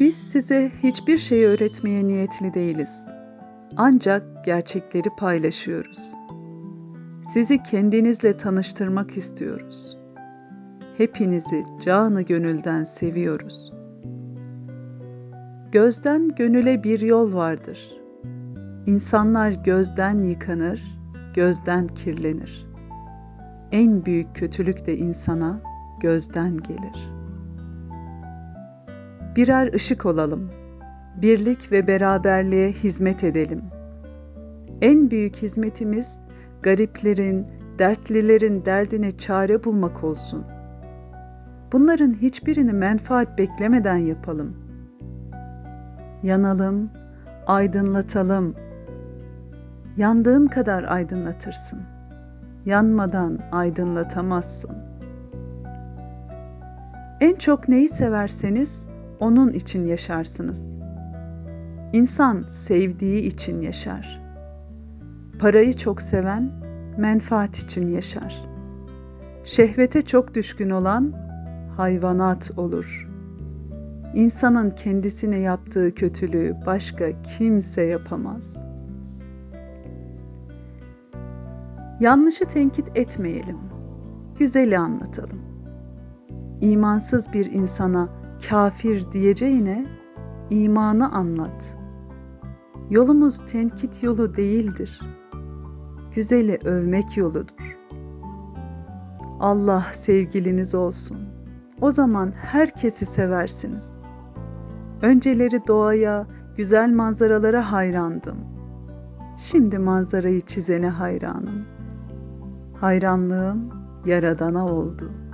Biz size hiçbir şey öğretmeye niyetli değiliz. Ancak gerçekleri paylaşıyoruz. Sizi kendinizle tanıştırmak istiyoruz. Hepinizi canı gönülden seviyoruz. Gözden gönüle bir yol vardır. İnsanlar gözden yıkanır, gözden kirlenir. En büyük kötülük de insana gözden gelir. Birer ışık olalım. Birlik ve beraberliğe hizmet edelim. En büyük hizmetimiz gariplerin, dertlilerin derdine çare bulmak olsun. Bunların hiçbirini menfaat beklemeden yapalım. Yanalım, aydınlatalım. Yandığın kadar aydınlatırsın. Yanmadan aydınlatamazsın. En çok neyi severseniz onun için yaşarsınız. İnsan sevdiği için yaşar. Parayı çok seven menfaat için yaşar. Şehvete çok düşkün olan hayvanat olur. İnsanın kendisine yaptığı kötülüğü başka kimse yapamaz. Yanlışı tenkit etmeyelim. Güzeli anlatalım. İmansız bir insana kafir diyeceğine imanı anlat. Yolumuz tenkit yolu değildir. Güzeli övmek yoludur. Allah sevgiliniz olsun. O zaman herkesi seversiniz. Önceleri doğaya, güzel manzaralara hayrandım. Şimdi manzarayı çizene hayranım. Hayranlığım yaradana oldu.''